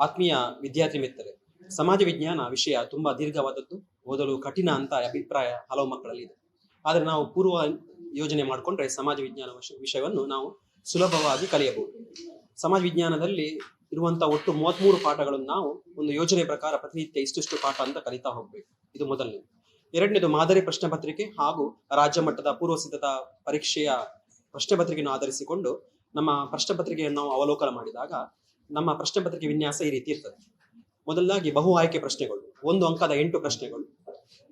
ಆತ್ಮೀಯ ವಿದ್ಯಾರ್ಥಿ ಮಿತ್ರರೇ, ಸಮಾಜ ವಿಜ್ಞಾನ ವಿಷಯ ತುಂಬಾ ದೀರ್ಘವಾದದ್ದು, ಓದಲು ಕಠಿಣ ಅಂತ ಅಭಿಪ್ರಾಯ ಹಲವು ಮಕ್ಕಳಲ್ಲಿ ಇದೆ ಆದರೆ ನಾವು ಪೂರ್ವ ಯೋಜನೆ ಮಾಡಿಕೊಂಡ್ರೆ ಸಮಾಜ ವಿಜ್ಞಾನ ವಿಷ- ವಿಷಯವನ್ನು ನಾವು ಸುಲಭವಾಗಿ ಕಲಿಯಬಹುದು. ಸಮಾಜ ವಿಜ್ಞಾನದಲ್ಲಿ ಇರುವಂತಹ ಒಟ್ಟು ಮೂವತ್ಮೂರು ಪಾಠಗಳನ್ನು ನಾವು ಒಂದು ಯೋಜನೆ ಪ್ರಕಾರ ಪ್ರತಿನಿತ್ಯ ಇಷ್ಟಿಷ್ಟು ಪಾಠ ಅಂತ ಕಲಿತಾ ಹೋಗ್ಬೇಕು. ಇದು ಮೊದಲನೇ ಎರಡನೇದು ಮಾದರಿ ಪ್ರಶ್ನೆ ಪತ್ರಿಕೆ ಹಾಗೂ ರಾಜ್ಯ ಮಟ್ಟದ ಪೂರ್ವ ಸಿದ್ಧತಾ ಪರೀಕ್ಷೆಯ ಪ್ರಶ್ನೆ ಪತ್ರಿಕೆಯನ್ನು ಆಧರಿಸಿಕೊಂಡು ನಮ್ಮ ಪ್ರಶ್ನೆ ಪತ್ರಿಕೆಯನ್ನು ನಾವು ಅವಲೋಕನ ಮಾಡಿದಾಗ ನಮ್ಮ ಪ್ರಶ್ನೆ ಪತ್ರಿಕೆ ವಿನ್ಯಾಸ ಈ ರೀತಿ ಇರ್ತದೆ. ಮೊದಲಾಗಿ ಬಹು ಆಯ್ಕೆ ಪ್ರಶ್ನೆಗಳು, ಒಂದು ಅಂಕದ ಎಂಟು ಪ್ರಶ್ನೆಗಳು,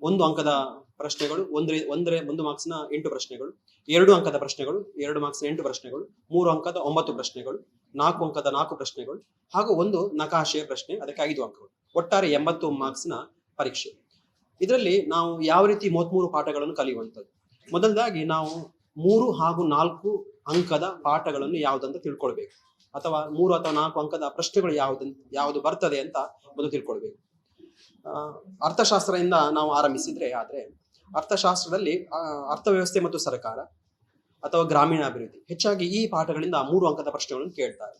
ಒಂದು ಅಂಕದ ಪ್ರಶ್ನೆಗಳು, ಒಂದ್ರೆ, ಒಂದರೆ, ಒಂದು ಮಾರ್ಕ್ಸ್ನ ಎಂಟು ಪ್ರಶ್ನೆಗಳು, ಎರಡು ಅಂಕದ ಪ್ರಶ್ನೆಗಳು, ಎರಡು ಮಾರ್ಕ್ಸ್ನ ಎಂಟು ಪ್ರಶ್ನೆಗಳು, ಮೂರು ಅಂಕದ ಒಂಬತ್ತು ಪ್ರಶ್ನೆಗಳು, ನಾಲ್ಕು ಅಂಕದ ನಾಲ್ಕು ಪ್ರಶ್ನೆಗಳು, ಹಾಗೂ ಒಂದು ನಕಾಶೆಯ ಪ್ರಶ್ನೆ, ಅದಕ್ಕೆ ಐದು ಅಂಕಗಳು. ಒಟ್ಟಾರೆ ಎಂಬತ್ತು ಮಾರ್ಕ್ಸ್ನ ಪರೀಕ್ಷೆ. ಇದರಲ್ಲಿ ನಾವು ಯಾವ ರೀತಿ ಮೂವತ್ಮೂರು ಪಾಠಗಳನ್ನು ಕಲಿಯುವಂಥದ್ದು? ಮೊದಲದಾಗಿ ನಾವು ಮೂರು ಹಾಗೂ ನಾಲ್ಕು ಅಂಕದ ಪಾಠಗಳನ್ನು ಯಾವುದಂತ ತಿಳ್ಕೊಳ್ಬೇಕು. ಅಥವಾ ಮೂರು ಅಥವಾ ನಾಲ್ಕು ಅಂಕದ ಪ್ರಶ್ನೆಗಳು ಯಾವುದು ಯಾವುದು ಬರ್ತದೆ ಅಂತ ಮೊದಲು ತಿಳ್ಕೊಳ್ಬೇಕು. ಅರ್ಥಶಾಸ್ತ್ರದಿಂದ ನಾವು ಆರಂಭಿಸಿದ್ರೆ ಆದ್ರೆ ಅರ್ಥಶಾಸ್ತ್ರದಲ್ಲಿ ಅರ್ಥವ್ಯವಸ್ಥೆ ಮತ್ತು ಸರ್ಕಾರ ಅಥವಾ ಗ್ರಾಮೀಣ ಅಭಿವೃದ್ಧಿ ಹೆಚ್ಚಾಗಿ ಈ ಪಾಠಗಳಿಂದ ಮೂರು ಅಂಕದ ಪ್ರಶ್ನೆಗಳನ್ನು ಕೇಳ್ತಾರೆ.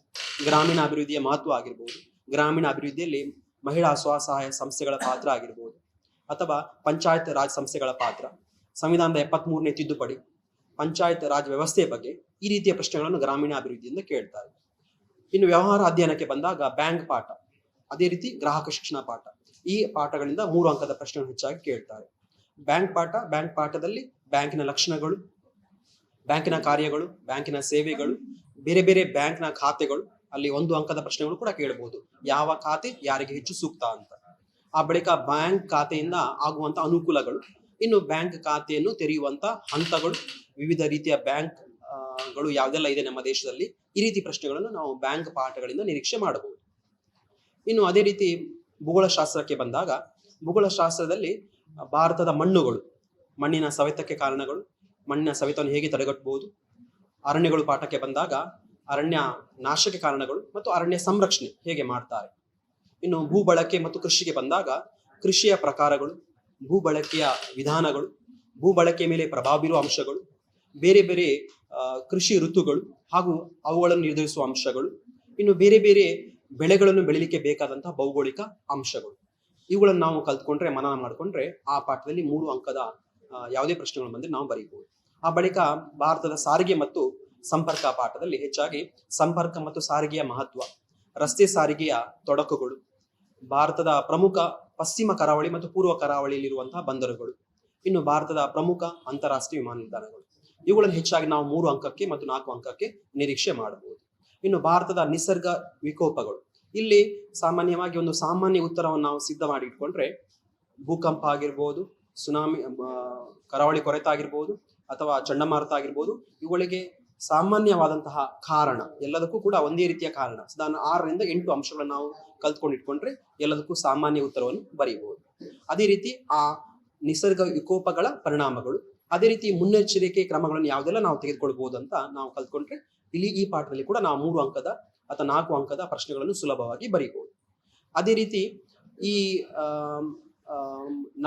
ಗ್ರಾಮೀಣಾಭಿವೃದ್ಧಿಯ ಮಹತ್ವ ಆಗಿರ್ಬೋದು ಗ್ರಾಮೀಣ ಅಭಿವೃದ್ಧಿಯಲ್ಲಿ ಮಹಿಳಾ ಸ್ವಸಹಾಯ ಸಂಸ್ಥೆಗಳ ಪಾತ್ರ ಆಗಿರ್ಬೋದು, ಅಥವಾ ಪಂಚಾಯತ್ ರಾಜ್ ಸಂಸ್ಥೆಗಳ ಪಾತ್ರ, ಸಂವಿಧಾನದ ಎಪ್ಪತ್ತ್ ಮೂರನೇ ತಿದ್ದುಪಡಿ, ಪಂಚಾಯತ್ ರಾಜ್ ವ್ಯವಸ್ಥೆಯ ಬಗ್ಗೆ ಈ ರೀತಿಯ ಪ್ರಶ್ನೆಗಳನ್ನು ಗ್ರಾಮೀಣ ಅಭಿವೃದ್ಧಿಯಿಂದ ಕೇಳ್ತಾರೆ. ಇನ್ನು ವ್ಯವಹಾರ ಅಧ್ಯಯನಕ್ಕೆ ಬಂದಾಗ ಬ್ಯಾಂಕ್ ಪಾಠ, ಅದೇ ರೀತಿ ಗ್ರಾಹಕ ಶಿಕ್ಷಣ ಪಾಠ, ಈ ಪಾಠಗಳಿಂದ ಮೂರು ಅಂಕದ ಪ್ರಶ್ನೆಗಳು ಹೆಚ್ಚಾಗಿ ಕೇಳ್ತಾರೆ. ಬ್ಯಾಂಕ್ ಪಾಠ, ಬ್ಯಾಂಕ್ ಪಾಠದಲ್ಲಿ ಬ್ಯಾಂಕಿನ ಲಕ್ಷಣಗಳು, ಬ್ಯಾಂಕಿನ ಕಾರ್ಯಗಳು, ಬ್ಯಾಂಕಿನ ಸೇವೆಗಳು, ಬೇರೆ ಬೇರೆ ಬ್ಯಾಂಕ್ನ ಖಾತೆಗಳು, ಅಲ್ಲಿ ಒಂದು ಅಂಕದ ಪ್ರಶ್ನೆಗಳು ಕೂಡ ಕೇಳಬಹುದು ಯಾವ ಖಾತೆ ಯಾರಿಗೆ ಹೆಚ್ಚು ಸೂಕ್ತ ಅಂತ. ಆ ಬಳಿಕ ಬ್ಯಾಂಕ್ ಖಾತೆಯಿಂದ ಆಗುವಂತ ಅನುಕೂಲಗಳು, ಇನ್ನು ಬ್ಯಾಂಕ್ ಖಾತೆಯನ್ನು ತೆರೆಯುವಂತ ಹಂತಗಳು, ವಿವಿಧ ರೀತಿಯ ಬ್ಯಾಂಕ್ ಗಳು ಯಾವ್ದೆಲ್ಲ ಇದೆ ನಮ್ಮ ದೇಶದಲ್ಲಿ, ಈ ರೀತಿ ಪ್ರಶ್ನೆಗಳನ್ನು ನಾವು ಬ್ಯಾಂಕ್ ಪಾಠಗಳಿಂದ ನಿರೀಕ್ಷೆ ಮಾಡಬಹುದು. ಇನ್ನು ಅದೇ ರೀತಿ ಭೂಗೋಳಶಾಸ್ತ್ರಕ್ಕೆ ಬಂದಾಗ ಭೂಗೋಳಶಾಸ್ತ್ರದಲ್ಲಿ ಭಾರತದ ಮಣ್ಣುಗಳು, ಮಣ್ಣಿನ ಸವೆತಕ್ಕೆ ಕಾರಣಗಳು, ಮಣ್ಣಿನ ಸವೆತವನ್ನು ಹೇಗೆ ತಡೆಗಟ್ಟಬಹುದು, ಅರಣ್ಯಗಳು ಪಾಠಕ್ಕೆ ಬಂದಾಗ ಅರಣ್ಯ ನಾಶಕ್ಕೆ ಕಾರಣಗಳು ಮತ್ತು ಅರಣ್ಯ ಸಂರಕ್ಷಣೆ ಹೇಗೆ ಮಾಡ್ತಾರೆ. ಇನ್ನು ಭೂ ಬಳಕೆ ಮತ್ತು ಕೃಷಿಗೆ ಬಂದಾಗ ಕೃಷಿಯ ಪ್ರಕಾರಗಳು, ಭೂ ಬಳಕೆಯ ವಿಧಾನಗಳು, ಭೂ ಬಳಕೆ ಮೇಲೆ ಪ್ರಭಾವ ಬೀರುವ ಅಂಶಗಳು, ಬೇರೆ ಬೇರೆ ಕೃಷಿ ಋತುಗಳು ಹಾಗೂ ಅವುಗಳನ್ನು ನಿರ್ಧರಿಸುವ ಅಂಶಗಳು, ಇನ್ನು ಬೇರೆ ಬೇರೆ ಬೆಳೆಗಳನ್ನು ಬೆಳಿಲಿಕ್ಕೆ ಬೇಕಾದಂತಹ ಭೌಗೋಳಿಕ ಅಂಶಗಳು. ಇವುಗಳನ್ನು ನಾವು ಕಲ್ತ್ಕೊಂಡ್ರೆ, ಮನನ ಮಾಡಿಕೊಂಡ್ರೆ ಆ ಪಾಠದಲ್ಲಿ ಮೂರು ಅಂಕದ ಯಾವುದೇ ಪ್ರಶ್ನೆಗಳು ಬಂದ್ರೆ ನಾವು ಬರೀಬಹುದು. ಆ ಬಳಿಕ ಭಾರತದ ಸಾರಿಗೆ ಮತ್ತು ಸಂಪರ್ಕ ಪಾಠದಲ್ಲಿ ಹೆಚ್ಚಾಗಿ ಸಂಪರ್ಕ ಮತ್ತು ಸಾರಿಗೆಯ ಮಹತ್ವ, ರಸ್ತೆ ಸಾರಿಗೆಯ ತೊಡಕುಗಳು, ಭಾರತದ ಪ್ರಮುಖ ಪಶ್ಚಿಮ ಕರಾವಳಿ ಮತ್ತು ಪೂರ್ವ ಕರಾವಳಿಯಲ್ಲಿರುವಂತಹ ಬಂದರುಗಳು, ಇನ್ನು ಭಾರತದ ಪ್ರಮುಖ ಅಂತಾರಾಷ್ಟ್ರೀಯ ವಿಮಾನ ನಿಲ್ದಾಣಗಳು. ಇವುಗಳನ್ನು ಹೆಚ್ಚಾಗಿ ನಾವು ಮೂರು ಅಂಕಕ್ಕೆ ಮತ್ತು ನಾಲ್ಕು ಅಂಕಕ್ಕೆ ನಿರೀಕ್ಷೆ ಮಾಡಬಹುದು. ಇನ್ನು ಭಾರತದ ನಿಸರ್ಗ ವಿಕೋಪಗಳು. ಇಲ್ಲಿ ಸಾಮಾನ್ಯವಾಗಿ ಒಂದು ಸಾಮಾನ್ಯ ಉತ್ತರವನ್ನು ನಾವು ಸಿದ್ಧ ಮಾಡಿ ಇಟ್ಕೊಂಡ್ರೆ ಭೂಕಂಪ ಆಗಿರ್ಬೋದು, ಸುನಾಮಿ ಕರಾವಳಿ ಕೊರೆತ ಆಗಿರ್ಬೋದು ಅಥವಾ ಚಂಡಮಾರುತ ಆಗಿರ್ಬೋದು, ಇವುಗಳಿಗೆ ಸಾಮಾನ್ಯವಾದಂತಹ ಕಾರಣ, ಎಲ್ಲದಕ್ಕೂ ಕೂಡ ಒಂದೇ ರೀತಿಯ ಕಾರಣ. ಸಾಧಾರಣ ಆರರಿಂದ ಎಂಟು ಅಂಶಗಳನ್ನು ನಾವು ಕಲ್ತ್ಕೊಂಡಿಟ್ಕೊಂಡ್ರೆ ಎಲ್ಲದಕ್ಕೂ ಸಾಮಾನ್ಯ ಉತ್ತರವನ್ನು ಬರೆಯಬಹುದು ಅದೇ ರೀತಿ ಆ ನಿಸರ್ಗ ವಿಕೋಪಗಳ ಪರಿಣಾಮಗಳು. ಅದೇ ರೀತಿ ಮುನ್ನೆಚ್ಚರಿಕೆ ಕ್ರಮಗಳನ್ನು ಯಾವುದೆಲ್ಲ ನಾವು ತೆಗೆದುಕೊಳ್ಬಹುದು ಅಂತ ನಾವು ಕಲ್ತ್ಕೊಂಡ್ರೆ ಇಲ್ಲಿ ಈ ಪಾಠದಲ್ಲಿ ಕೂಡ ನಾವು ಮೂರು ಅಂಕದ ಅಥವಾ ನಾಲ್ಕು ಅಂಕದ ಪ್ರಶ್ನೆಗಳನ್ನು ಸುಲಭವಾಗಿ ಬರೀಬಹುದು. ಅದೇ ರೀತಿ ಈ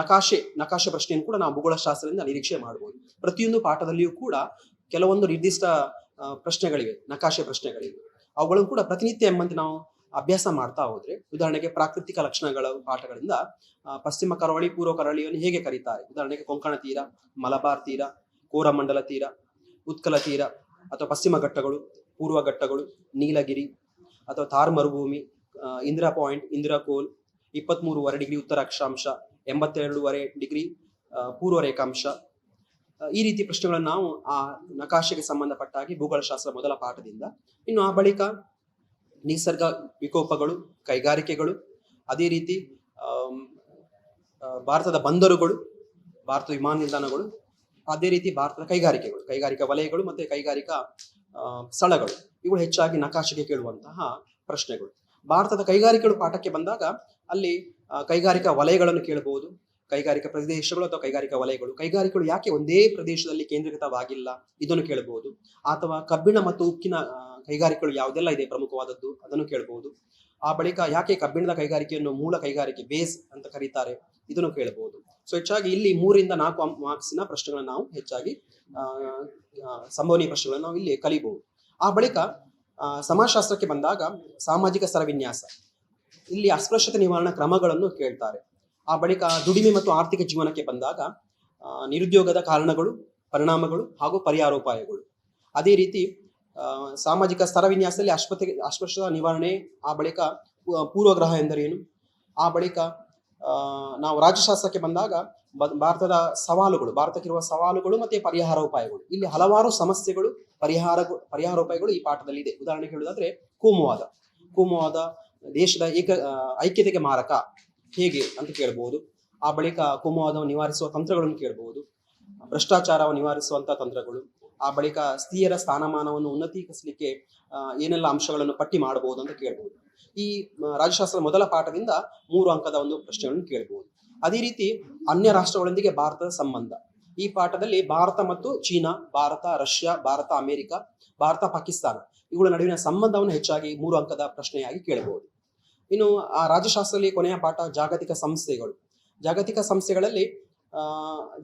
ನಕಾಶೆ ನಕಾಶೆ ಪ್ರಶ್ನೆಯನ್ನು ಕೂಡ ನಾವು ಭೂಗೋಳಶಾಸ್ತ್ರದಿಂದ ನಿರೀಕ್ಷೆ ಮಾಡಬಹುದು ಪ್ರತಿಯೊಂದು ಪಾಠದಲ್ಲಿಯೂ ಕೂಡ ಕೆಲವೊಂದು ನಿರ್ದಿಷ್ಟ ಪ್ರಶ್ನೆಗಳಿವೆ, ನಕಾಶೆ ಪ್ರಶ್ನೆಗಳಿವೆ. ಅವುಗಳನ್ನು ಕೂಡ ಪ್ರತಿನಿತ್ಯ ಎಂಬಂತೆ ನಾವು ಅಭ್ಯಾಸ ಮಾಡ್ತಾ ಹೋದ್ರೆ, ಉದಾಹರಣೆಗೆ ಪ್ರಾಕೃತಿಕ ಲಕ್ಷಣಗಳ ಪಾಠಗಳಿಂದ ಪಶ್ಚಿಮ ಕರಾವಳಿ, ಪೂರ್ವ ಕರಾವಳಿಯನ್ನು ಹೇಗೆ ಕರೀತಾರೆ? ಉದಾಹರಣೆಗೆ ಕೊಂಕಣ ತೀರ, ಮಲಬಾರ್ ತೀರ, ಕೋರಮಂಡಲ ತೀರ, ಉತ್ಕಲ ತೀರ, ಅಥವಾ ಪಶ್ಚಿಮ ಘಟ್ಟಗಳು, ಪೂರ್ವ ಘಟ್ಟಗಳು, ನೀಲಗಿರಿ, ಅಥವಾ ಥಾರ್ ಮರುಭೂಮಿ ಇಂದಿರಾ ಪಾಯಿಂಟ್, ಇಂದಿರಾ ಕೋಲ್, ಇಪ್ಪತ್ಮೂರುವರೆ ಡಿಗ್ರಿ ಉತ್ತರ ಅಕ್ಷಾಂಶ ಎಂಬತ್ತೆರಡೂವರೆ ಡಿಗ್ರಿ ಪೂರ್ವ ರೇಖಾಂಶ. ಈ ರೀತಿ ಪ್ರಶ್ನೆಗಳನ್ನು ನಾವು ಆ ನಕಾಶೆಗೆ ಸಂಬಂಧಪಟ್ಟಾಗಿ ಭೂಗೋಳಶಾಸ್ತ್ರ ಮೊದಲ ಪಾಠದಿಂದ, ಇನ್ನು ಆ ಬಳಿಕ ನಿಸರ್ಗ ವಿಕೋಪಗಳು, ಕೈಗಾರಿಕೆಗಳು, ಅದೇ ರೀತಿ ಭಾರತದ ಬಂದರುಗಳು, ಭಾರತದ ವಿಮಾನ ನಿಲ್ದಾಣಗಳು, ಅದೇ ರೀತಿ ಭಾರತದ ಕೈಗಾರಿಕೆಗಳು, ಕೈಗಾರಿಕಾ ವಲಯಗಳು ಮತ್ತೆ ಕೈಗಾರಿಕಾ ಸ್ಥಳಗಳು. ಇವುಗಳು ಹೆಚ್ಚಾಗಿ ನಕಾಶೆಗೆ ಕೇಳುವಂತಹ ಪ್ರಶ್ನೆಗಳು. ಭಾರತದ ಕೈಗಾರಿಕೆಗಳು ಪಾಠಕ್ಕೆ ಬಂದಾಗ ಅಲ್ಲಿ ಕೈಗಾರಿಕಾ ವಲಯಗಳನ್ನು ಕೇಳಬಹುದು ಕೈಗಾರಿಕಾ ಪ್ರದೇಶಗಳು ಅಥವಾ ಕೈಗಾರಿಕಾ ವಲಯಗಳು. ಕೈಗಾರಿಕೆಗಳು ಯಾಕೆ ಒಂದೇ ಪ್ರದೇಶದಲ್ಲಿ ಕೇಂದ್ರೀಕೃತವಾಗಿಲ್ಲ? ಇದನ್ನು ಕೇಳಬಹುದು ಅಥವಾ ಕಬ್ಬಿಣ ಮತ್ತು ಉಕ್ಕಿನ ಕೈಗಾರಿಕೆಗಳು ಯಾವುದೆಲ್ಲ ಇದೆ ಪ್ರಮುಖವಾದದ್ದು? ಅದನ್ನು ಕೇಳಬಹುದು ಆ ಬಳಿಕ ಯಾಕೆ ಕಬ್ಬಿಣದ ಕೈಗಾರಿಕೆಯನ್ನು ಮೂಲ ಕೈಗಾರಿಕೆ ಬೇಸ್ ಅಂತ ಕರೀತಾರೆ? ಇದನ್ನು ಕೇಳಬಹುದು ಸೊ ಹೆಚ್ಚಾಗಿ ಇಲ್ಲಿ ಮೂರಿಂದ ನಾಲ್ಕು ಮಾರ್ಕ್ಸಿನ ಪ್ರಶ್ನೆಗಳನ್ನು ನಾವು ಹೆಚ್ಚಾಗಿ ಸಂಭವನೀಯ ಪ್ರಶ್ನೆಗಳನ್ನು ನಾವು ಇಲ್ಲಿ ಕಲಿಬಹುದು ಆ ಬಳಿಕ ಸಮಾಜಶಾಸ್ತ್ರಕ್ಕೆ ಬಂದಾಗ ಸಾಮಾಜಿಕ ಸರವಿನ್ಯಾಸ. ಇಲ್ಲಿ ಅಸ್ಪೃಶ್ಯತೆ ನಿವಾರಣಾ ಕ್ರಮಗಳನ್ನು ಕೇಳ್ತಾರೆ. ಆ ಬಳಿಕ ದುಡಿಮೆ ಮತ್ತು ಆರ್ಥಿಕ ಜೀವನಕ್ಕೆ ಬಂದಾಗ ನಿರುದ್ಯೋಗದ ಕಾರಣಗಳು, ಪರಿಣಾಮಗಳು ಹಾಗೂ ಪರಿಹಾರೋಪಾಯಗಳು. ಅದೇ ರೀತಿ ಸಾಮಾಜಿಕ ಸ್ತರ ವಿನ್ಯಾಸದಲ್ಲಿ ಅಸ್ಪತ್ರೆ ಅಸ್ಪೃಶ್ಯತಾ ನಿವಾರಣೆ, ಆ ಬಳಿಕ ಪೂರ್ವಗ್ರಹ ಎಂದರೇನು? ಆ ಬಳಿಕ ನಾವು ರಾಜ್ಯಶಾಸ್ತ್ರಕ್ಕೆ ಬಂದಾಗ ಭಾರತದ ಸವಾಲುಗಳು, ಭಾರತಕ್ಕಿರುವ ಸವಾಲುಗಳು ಮತ್ತೆ ಪರಿಹಾರೋಪಾಯಗಳು. ಇಲ್ಲಿ ಹಲವಾರು ಸಮಸ್ಯೆಗಳು ಪರಿಹಾರ ಪರಿಹಾರೋಪಾಯಗಳು ಈ ಪಾಠದಲ್ಲಿ ಇದೆ ಉದಾಹರಣೆಗೆ ಹೇಳುವುದಾದ್ರೆ, ಕೋಮುವಾದ. ಕೋಮುವಾದ ದೇಶದ ಏಕ ಐಕ್ಯತೆಗೆ ಮಾರಕ. ಹೇಗೆ ಅಂತ ಕೇಳಬಹುದು. ಆ ಬಳಿಕ ಕೋಮುವಾದವನ್ನು ನಿವಾರಿಸುವ ತಂತ್ರಗಳನ್ನು ಕೇಳಬಹುದು. ಭ್ರಷ್ಟಾಚಾರವನ್ನು ನಿವಾರಿಸುವಂತಹ ತಂತ್ರಗಳು. ಆ ಬಳಿಕ ಸ್ತ್ರೀಯರ ಸ್ಥಾನಮಾನವನ್ನು ಉನ್ನತೀಕರಿಸಲಿಕ್ಕೆ ಏನೆಲ್ಲ ಅಂಶಗಳನ್ನು ಪಟ್ಟಿ ಮಾಡಬಹುದು ಅಂತ ಕೇಳಬಹುದು. ಈ ರಾಜಶಾಸ್ತ್ರದ ಮೊದಲ ಪಾಠದಿಂದ ಮೂರು ಅಂಕದ ಒಂದು ಪ್ರಶ್ನೆಗಳನ್ನು ಕೇಳಬಹುದು. ಅದೇ ರೀತಿ ಅನ್ಯ ರಾಷ್ಟ್ರಗಳೊಂದಿಗೆ ಭಾರತದ ಸಂಬಂಧ. ಈ ಪಾಠದಲ್ಲಿ ಭಾರತ ಮತ್ತು China, Bharat, Russia, Bharat, America, Bharat, Pakistan ಇವುಗಳ ನಡುವಿನ ಸಂಬಂಧವನ್ನು ಹೆಚ್ಚಾಗಿ ಮೂರು ಅಂಕದ ಪ್ರಶ್ನೆಯಾಗಿ ಕೇಳಬಹುದು. ಇನ್ನು ಆ ರಾಜ್ಯಶಾಸ್ತ್ರದಲ್ಲಿ ಕೊನೆಯ ಪಾಠ ಜಾಗತಿಕ ಸಂಸ್ಥೆಗಳು. ಜಾಗತಿಕ ಸಂಸ್ಥೆಗಳಲ್ಲಿ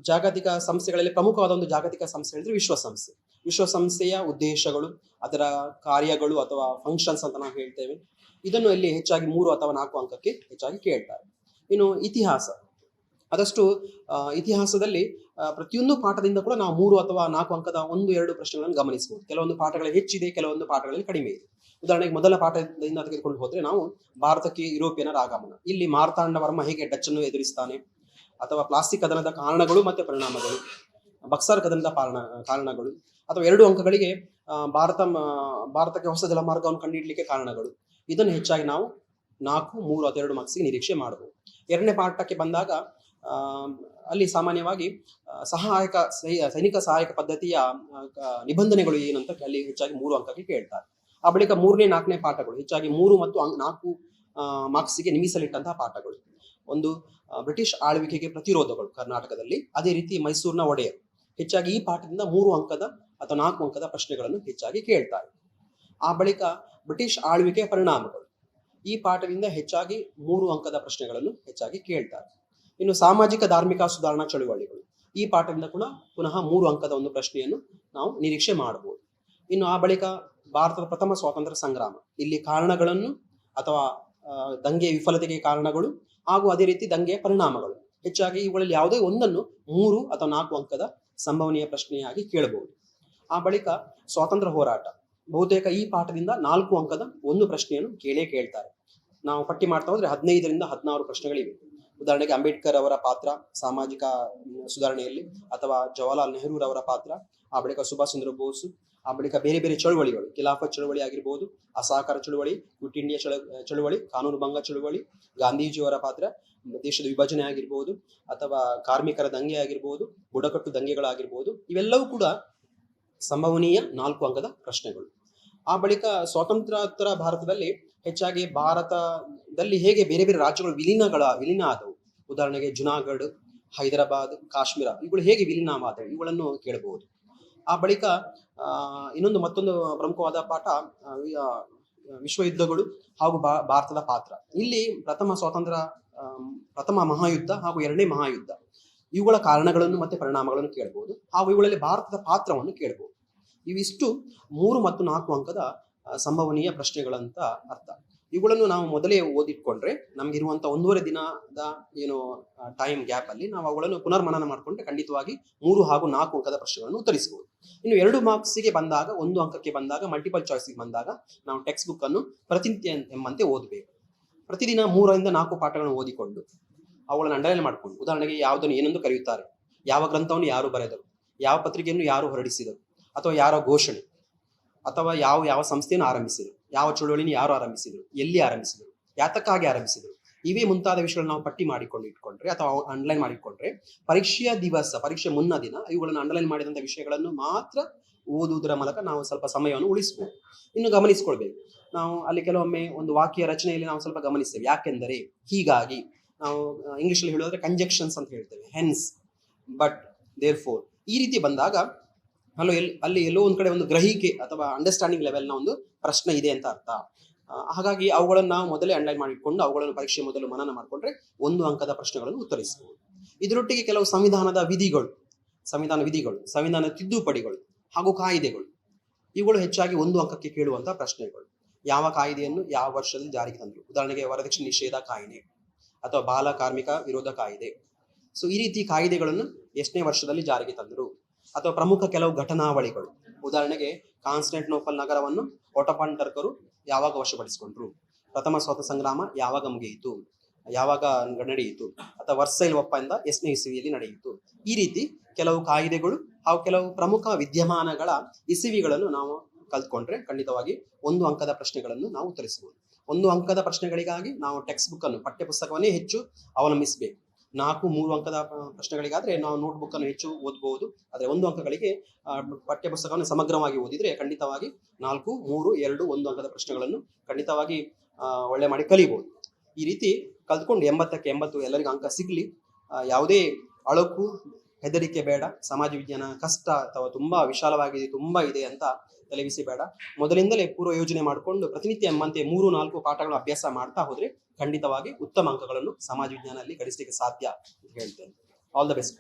ಜಾಗತಿಕ ಸಂಸ್ಥೆಗಳಲ್ಲಿ ಪ್ರಮುಖವಾದ ಒಂದು ಜಾಗತಿಕ ಸಂಸ್ಥೆ ಹೇಳಿದ್ರೆ ವಿಶ್ವಸಂಸ್ಥೆ. ವಿಶ್ವಸಂಸ್ಥೆಯ ಉದ್ದೇಶಗಳು, ಅದರ ಕಾರ್ಯಗಳು ಅಥವಾ ಫಂಕ್ಷನ್ಸ್ ಅಂತ ನಾವು ಹೇಳ್ತೇವೆ. ಇದನ್ನು ಇಲ್ಲಿ ಹೆಚ್ಚಾಗಿ ಮೂರು ಅಥವಾ ನಾಲ್ಕು ಅಂಕಕ್ಕೆ ಹೆಚ್ಚಾಗಿ ಕೇಳ್ತಾರೆ. ಇನ್ನು ಇತಿಹಾಸ. ಆದಷ್ಟು ಇತಿಹಾಸದಲ್ಲಿ ಪ್ರತಿಯೊಂದು ಪಾಠದಿಂದ ಕೂಡ ನಾವು ಮೂರು ಅಥವಾ ನಾಲ್ಕು ಅಂಕದ ಒಂದು, ಎರಡು ಪ್ರಶ್ನೆಗಳನ್ನು ಗಮನಿಸಬಹುದು. ಕೆಲವೊಂದು ಪಾಠಗಳಲ್ಲಿ ಹೆಚ್ಚಿದೆ, ಕೆಲವೊಂದು ಪಾಠಗಳಲ್ಲಿ ಕಡಿಮೆ ಇದೆ. ಉದಾಹರಣೆಗೆ ಮೊದಲ ಪಾಠದಿಂದ ತೆಗೆದುಕೊಂಡು ಹೋದ್ರೆ ನಾವು ಭಾರತಕ್ಕೆ ಯುರೋಪಿಯನರ ಆಗಮನ ಇಲ್ಲಿ ಮಾರ್ತಾಂಡ ವರ್ಮ ಹೇಗೆ ಡಚ್ ಅನ್ನು ಎದುರಿಸ್ತಾನೆ? ಅಥವಾ ಪ್ಲಾಸ್ಟಿಕ್ ಕದನದ ಕಾರಣಗಳು ಮತ್ತೆ ಪರಿಣಾಮಗಳು? ಬಕ್ಸಾರ್ ಕದನದ ಕಾರಣ ಕಾರಣಗಳು? ಅಥವಾ ಎರಡು ಅಂಕಗಳಿಗೆ ಭಾರತ ಭಾರತಕ್ಕೆ ಹೊಸ ಜಲಮಾರ್ಗವನ್ನು ಕಂಡುಹಿಡಲಿಕ್ಕೆ ಕಾರಣಗಳು? ಇದನ್ನು ಹೆಚ್ಚಾಗಿ ನಾವು ನಾಲ್ಕು, ಮೂರು ಅಥವಾ ಎರಡು ಮಾರ್ಕ್ಸ್ಗೆ ನಿರೀಕ್ಷೆ ಮಾಡಬಹುದು ಎರಡನೇ ಪಾಠಕ್ಕೆ ಬಂದಾಗ ಅಲ್ಲಿ ಸಾಮಾನ್ಯವಾಗಿ ಸಹಾಯಕ ಸೈನಿಕ ಸಹಾಯಕ ಪದ್ಧತಿಯ ನಿಬಂಧನೆಗಳು ಏನಂತ ಅಲ್ಲಿ ಹೆಚ್ಚಾಗಿ ಮೂರು ಅಂಕಕ್ಕೆ ಕೇಳ್ತಾರೆ. ಆ ಬಳಿಕ ಮೂರನೇ, ನಾಲ್ಕನೇ ಪಾಠಗಳು, ಹೆಚ್ಚಾಗಿ ಮೂರು ಮತ್ತು ನಾಲ್ಕು ಮಾರ್ಕ್ಸ್ಗೆ ಮೀಸಲಿಟ್ಟಂತಹ ಪಾಠಗಳು. ಒಂದು ಬ್ರಿಟಿಷ್ ಆಳ್ವಿಕೆಗೆ ಪ್ರತಿರೋಧಗಳು ಕರ್ನಾಟಕದಲ್ಲಿ. ಅದೇ ರೀತಿ ಮೈಸೂರಿನ ಒಡೆಯರು ಹೆಚ್ಚಾಗಿ ಈ ಪಾಠದಿಂದ ಮೂರು ಅಂಕದ ಅಥವಾ ನಾಲ್ಕು ಅಂಕದ ಪ್ರಶ್ನೆಗಳನ್ನು ಹೆಚ್ಚಾಗಿ ಕೇಳ್ತಾರೆ. ಆ ಬಳಿಕ ಬ್ರಿಟಿಷ್ ಆಳ್ವಿಕೆಯ ಪರಿಣಾಮಗಳು. ಈ ಪಾಠದಿಂದ ಹೆಚ್ಚಾಗಿ ಮೂರು ಅಂಕದ ಪ್ರಶ್ನೆಗಳನ್ನು ಹೆಚ್ಚಾಗಿ ಕೇಳ್ತಾರೆ. ಇನ್ನು ಸಾಮಾಜಿಕ ಧಾರ್ಮಿಕ ಸುಧಾರಣಾ ಚಳುವಳಿಗಳು. ಈ ಪಾಠದಿಂದ ಕೂಡ ಪುನಃ ಮೂರು ಅಂಕದ ಒಂದು ಪ್ರಶ್ನೆಯನ್ನು ನಾವು ನಿರೀಕ್ಷೆ ಮಾಡಬಹುದು. ಇನ್ನು ಆ ಬಳಿಕ ಭಾರತದ ಪ್ರಥಮ ಸ್ವಾತಂತ್ರ್ಯ ಸಂಗ್ರಾಮ. ಇಲ್ಲಿ ಕಾರಣಗಳನ್ನು ಅಥವಾ ದಂಗೆ ವಿಫಲತೆಗೆ ಕಾರಣಗಳು ಹಾಗೂ ಅದೇ ರೀತಿ ದಂಗೆಯ ಪರಿಣಾಮಗಳು. ಹೆಚ್ಚಾಗಿ ಇವುಗಳಲ್ಲಿ ಯಾವುದೇ ಒಂದನ್ನು ಮೂರು ಅಥವಾ ನಾಲ್ಕು ಅಂಕದ ಸಂಭವನೀಯ ಪ್ರಶ್ನೆಯಾಗಿ ಕೇಳಬಹುದು. ಆ ಬಳಿಕ ಸ್ವಾತಂತ್ರ್ಯ ಹೋರಾಟ. ಬಹುತೇಕ ಈ ಪಾಠದಿಂದ ನಾಲ್ಕು ಅಂಕದ ಒಂದು ಪ್ರಶ್ನೆಯನ್ನು ಕೇಳೇ ಕೇಳ್ತಾರೆ. ನಾವು ಪಟ್ಟಿ ಮಾಡ್ತಾ ಹೋದ್ರೆ ಹದಿನೈದರಿಂದ ಹದಿನಾರು ಪ್ರಶ್ನೆಗಳಿವೆ. ಉದಾಹರಣೆಗೆ ಅಂಬೇಡ್ಕರ್ ಅವರ ಪಾತ್ರ, ಸಾಮಾಜಿಕ, ಸುಧಾರಣೆಯಲ್ಲಿ ಅಥವಾ ಜವಾಹರ್ಲಾಲ್ ನೆಹರೂರವರ ಪಾತ್ರ ಆ ಬಳಿಕ ಸುಭಾಷ್ ಚಂದ್ರ ಬೋಸ್ ಆ ಬಳಿಕ ಬೇರೆ ಬೇರೆ ಚಳುವಳಿಗಳು ಖಿಲಾಫತ್ ಚಳುವಳಿ ಆಗಿರ್ಬೋದು, ಅಸಹಕಾರ ಚಳುವಳಿ ಕ್ವಿಟ್ ಇಂಡಿಯಾ ಚಳ, ಚಳುವಳಿ, ಕಾನೂನು ಭಂಗ ಚಳುವಳಿ, ಗಾಂಧೀಜಿಯವರ ಪಾತ್ರ, ದೇಶದ ವಿಭಜನೆ ಆಗಿರ್ಬೋದು, ಅಥವಾ ಕಾರ್ಮಿಕರ ದಂಗೆ ಆಗಿರ್ಬೋದು, ಬುಡಕಟ್ಟು ದಂಗೆಗಳಾಗಿರ್ಬೋದು, ಇವೆಲ್ಲವೂ ಕೂಡ ಸಂಭವನೀಯ ನಾಲ್ಕು ಅಂಗದ ಪ್ರಶ್ನೆಗಳು. ಆ ಬಳಿಕ ಸ್ವಾತಂತ್ರ್ಯೋತ್ತರ ಭಾರತದಲ್ಲಿ ಹೆಚ್ಚಾಗಿ ಭಾರತದಲ್ಲಿ ಹೇಗೆ ಬೇರೆ ಬೇರೆ ರಾಜ್ಯಗಳು ವಿಲೀನಗಳ, ವಿಲೀನ ಆದವು. ಉದಾಹರಣೆಗೆ ಜುನಾಗಢ್, ಹೈದರಾಬಾದ್, ಕಾಶ್ಮೀರ, ಇವುಗಳು ಹೇಗೆ ವಿಲೀನವಾದವು ಇವುಗಳನ್ನು ಕೇಳಬಹುದು. ಆ ಬಳಿಕ ಇನ್ನೊಂದು ಮತ್ತೊಂದು ಪ್ರಮುಖವಾದ ಪಾಠ ವಿಶ್ವ ಯುದ್ಧಗಳು ಹಾಗೂ ಭಾರತದ ಪಾತ್ರ. ಇಲ್ಲಿ ಪ್ರಥಮ ಸ್ವಾತಂತ್ರ್ಯ ಪ್ರಥಮ ಮಹಾಯುದ್ಧ ಹಾಗೂ ಎರಡನೇ ಮಹಾಯುದ್ಧ. ಇವುಗಳ ಕಾರಣಗಳನ್ನು ಮತ್ತೆ ಪರಿಣಾಮಗಳನ್ನು ಕೇಳಬಹುದು ಹಾಗೂ ಇವುಗಳಲ್ಲಿ ಭಾರತದ ಪಾತ್ರವನ್ನು ಕೇಳಬಹುದು ಇವಿಷ್ಟು ಮೂರು ಮತ್ತು ನಾಲ್ಕು ಅಂಕದ ಸಂಭವನೀಯ ಪ್ರಶ್ನೆಗಳಂತ ಅರ್ಥ. ಇವುಗಳನ್ನು ನಾವು ಮೊದಲೇ ಓದಿಟ್ಕೊಂಡ್ರೆ ನಮ್ಗಿರುವಂತ ಒಂದೂವರೆ ದಿನದ ಏನು ಟೈಮ್ ಗ್ಯಾಪ್ ಅಲ್ಲಿ ನಾವು ಅವುಗಳನ್ನು ಪುನರ್ಮನನ ಮಾಡಿಕೊಂಡ್ರೆ ಖಂಡಿತವಾಗಿ ಮೂರು ಹಾಗೂ ನಾಲ್ಕು ಅಂಕದ ಪ್ರಶ್ನೆಗಳನ್ನು ಉತ್ತರಿಸಬಹುದು. ಇನ್ನು ಎರಡು ಮಾರ್ಕ್ಸ್ಗೆ ಬಂದಾಗ, ಒಂದು ಅಂಕಕ್ಕೆ ಬಂದಾಗ ಮಲ್ಟಿಪಲ್ ಚಾಯ್ಸ್ಗೆ ಬಂದಾಗ ನಾವು ಟೆಕ್ಸ್ಟ್ ಬುಕ್ ಅನ್ನು ಪ್ರತಿನಿತ್ಯ ಎಂಬಂತೆ ಓದಬೇಕು. ಪ್ರತಿದಿನ ಮೂರರಿಂದ ನಾಲ್ಕು ಪಾಠಗಳನ್ನು ಓದಿಕೊಂಡು ಅವುಗಳನ್ನು ಅಂಡರ್ಲೈನ್ ಮಾಡಿಕೊಂಡು, ಉದಾಹರಣೆಗೆ ಯಾವುದನ್ನು ಏನೆಂದು ಕರೆಯುತ್ತಾರೆ. ಯಾವ ಗ್ರಂಥವನ್ನು ಯಾರು ಬರೆದರು? ಯಾವ ಪತ್ರಿಕೆಯನ್ನು ಯಾರು ಹೊರಡಿಸಿದರು? ಅಥವಾ ಯಾರ ಘೋಷಣೆ? ಅಥವಾ ಯಾವ ಯಾವ ಸಂಸ್ಥೆಯನ್ನು ಆರಂಭಿಸಿದರು? ಯಾವ ಚಳುವಳಿನ ಯಾರು ಆರಂಭಿಸಿದರು? ಎಲ್ಲಿ ಆರಂಭಿಸಿದರು? ಯಾತಕ್ಕಾಗಿ ಆರಂಭಿಸಿದರು? ಇವೇ ಮುಂತಾದ ವಿಷಯಗಳನ್ನು ನಾವು ಪಟ್ಟಿ ಮಾಡಿಕೊಂಡು ಇಟ್ಕೊಂಡ್ರೆ ಅಥವಾ ಅಂಡರ್ಲೈನ್ ಮಾಡಿಕೊಂಡ್ರೆ ಪರೀಕ್ಷೆಯ ದಿವಸ, ಪರೀಕ್ಷೆ ಮುನ್ನ ದಿನ ಇವುಗಳನ್ನು ಅಂಡರ್ಲೈನ್ ಮಾಡಿದಂಥ ವಿಷಯಗಳನ್ನು ಮಾತ್ರ ಓದುವುದರ ಮೂಲಕ ನಾವು ಸ್ವಲ್ಪ ಸಮಯವನ್ನು ಉಳಿಸಬಹುದು ಇನ್ನು ಗಮನಿಸಿಕೊಳ್ಬೇಕು. ನಾವು ಅಲ್ಲಿ ಕೆಲವೊಮ್ಮೆ ಒಂದು ವಾಕ್ಯ ರಚನೆಯಲ್ಲಿ ನಾವು ಸ್ವಲ್ಪ ಗಮನಿಸ್ತೇವೆ. ಯಾಕೆಂದರೆ ಹೀಗಾಗಿ ನಾವು ಇಂಗ್ಲಿಷಲ್ಲಿ ಹೇಳೋದ್ರೆ ಕಂಜೆಕ್ಷನ್ಸ್ ಅಂತ ಹೇಳ್ತೇವೆ. ಹೆನ್ಸ್ ಬಟ್ ದೇರ್ ಫೋರ್ ಈ ರೀತಿ ಬಂದಾಗ ಅಲ್ಲೋ ಎಲ್ಲಿ ಅಲ್ಲಿ ಎಲ್ಲೋ ಒಂದ್ ಕಡೆ ಒಂದು ಗ್ರಹಿಕೆ ಅಥವಾ ಅಂಡರ್ಸ್ಟ್ಯಾಂಡಿಂಗ್ ಲೆವೆಲ್ನ ಒಂದು ಪ್ರಶ್ನೆ ಇದೆ ಅಂತ ಅರ್ಥ. ಹಾಗಾಗಿ ಅವುಗಳನ್ನು ನಾವು ಮೊದಲೇ ಅಂಡರ್ಲೈನ್ ಮಾಡಿಕೊಂಡು ಅವುಗಳನ್ನು ಪರೀಕ್ಷೆ ಮೊದಲು ಮನನ ಮಾಡಿಕೊಂಡ್ರೆ ಒಂದು ಅಂಕದ ಪ್ರಶ್ನೆಗಳನ್ನು ಉತ್ತರಿಸಬಹುದು ಇದರೊಟ್ಟಿಗೆ ಕೆಲವು ಸಂವಿಧಾನದ ವಿಧಿಗಳು, ಸಂವಿಧಾನ ವಿಧಿಗಳು, ಸಂವಿಧಾನ ತಿದ್ದುಪಡಿಗಳು ಹಾಗೂ ಕಾಯಿದೆಗಳು, ಇವುಗಳು ಹೆಚ್ಚಾಗಿ ಒಂದು ಅಂಕಕ್ಕೆ ಕೇಳುವಂತಹ ಪ್ರಶ್ನೆಗಳು. ಯಾವ ಕಾಯಿದೆಯನ್ನು ಯಾವ ವರ್ಷದಲ್ಲಿ ಜಾರಿಗೆ ತಂದರು? ಉದಾಹರಣೆಗೆ ವರದಕ್ಷಿಣೆ ನಿಷೇಧ ಕಾಯಿದೆ ಅಥವಾ ಬಾಲ ಕಾರ್ಮಿಕ ವಿರೋಧ ಕಾಯಿದೆ. ಸೊ ಈ ರೀತಿ ಕಾಯಿದೆಗಳನ್ನು ಎಷ್ಟನೇ ವರ್ಷದಲ್ಲಿ ಜಾರಿಗೆ ತಂದರು? ಅಥವಾ ಪ್ರಮುಖ ಕೆಲವು ಘಟನಾವಳಿಗಳು. ಉದಾಹರಣೆಗೆ, ಕಾನ್ಸ್ಟಂಟಿನೋಪಲ್ ನಗರವನ್ನು ಒಟಪಾನ್ ಟರ್ಕರು ಯಾವಾಗ ವಶಪಡಿಸಿಕೊಂಡ್ರು? ಪ್ರಥಮ ಸ್ವಾತಂತ್ರ್ಯ ಸಂಗ್ರಾಮ ಯಾವಾಗ ಮುಗಿಯಿತು? ಯಾವಾಗ ನಡೆಯಿತು? ಅಥವಾ ವರ್ಸೈಲ್ ಒಪ್ಪಂದ ಎಷ್ಟನೇ ಇಸವಿಯಲ್ಲಿ ನಡೆಯಿತು? ಈ ರೀತಿ ಕೆಲವು ಕಾಯಿದೆಗಳು ಹಾಗೂ ಕೆಲವು ಪ್ರಮುಖ ವಿದ್ಯಮಾನಗಳ ಇಸವಿಗಳನ್ನು ನಾವು ಕಲ್ತ್ಕೊಂಡ್ರೆ ಖಂಡಿತವಾಗಿ ಒಂದು ಅಂಕದ ಪ್ರಶ್ನೆಗಳನ್ನು ನಾವು ಉತ್ತರಿಸಬಹುದು. ಒಂದು ಅಂಕದ ಪ್ರಶ್ನೆಗಳಿಗಾಗಿ ನಾವು ಟೆಕ್ಸ್ಟ್ ಬುಕ್ ಅನ್ನು ಪಠ್ಯಪುಸ್ತಕವನ್ನೇ ಹೆಚ್ಚು ಅವಲಂಬಿಸಬೇಕು. ನಾಲ್ಕು, ಮೂರು ಅಂಕದ ಪ್ರಶ್ನೆಗಳಿಗಾದ್ರೆ ನಾವು ನೋಟ್ ಬುಕ್ ಅನ್ನು ಹೆಚ್ಚು ಓದಬಹುದು ಆದರೆ ಒಂದು ಅಂಕಗಳಿಗೆ ಪಠ್ಯ ಪುಸ್ತಕವನ್ನು ಸಮಗ್ರವಾಗಿ ಓದಿದ್ರೆ ಖಂಡಿತವಾಗಿ ನಾಲ್ಕು, ಮೂರು, ಎರಡು, ಒಂದು ಅಂಕದ ಪ್ರಶ್ನೆಗಳನ್ನು ಖಂಡಿತವಾಗಿ ಒಳ್ಳೆ ಮಾಡಿ ಕಲಿಬಹುದು ಈ ರೀತಿ ಕಲ್ತ್ಕೊಂಡು ಎಂಬತ್ತಕ್ಕೆ ಎಂಬತ್ತು ಎಲ್ಲರಿಗೂ ಅಂಕ ಸಿಗ್ಲಿ. ಯಾವುದೇ ಅಳಕು, ಹೆದರಿಕೆ ಬೇಡ. ಸಮಾಜ ವಿಜ್ಞಾನ ಕಷ್ಟ ಅಥವಾ ತುಂಬಾ ವಿಶಾಲವಾಗಿದೆ, ತುಂಬಾ ಇದೆ ಅಂತ ತಲೆಬಿಸಿ ಬೇಡ. ಮೊದಲಿಂದಲೇ ಪೂರ್ವ ಯೋಜನೆ ಮಾಡಿಕೊಂಡು ಪ್ರತಿನಿತ್ಯ ಎಂಬಂತೆ ಮೂರು, ನಾಲ್ಕು ಪಾಠಗಳ ಅಭ್ಯಾಸ ಮಾಡ್ತಾ ಹೋದ್ರೆ ಖಂಡಿತವಾಗಿ ಉತ್ತಮ ಅಂಕಗಳನ್ನು ಸಮಾಜ ವಿಜ್ಞಾನದಲ್ಲಿ ಗಳಿಸಲಿಕ್ಕೆ ಸಾಧ್ಯ ಅಂತ ಹೇಳ್ತೇನೆ. All the best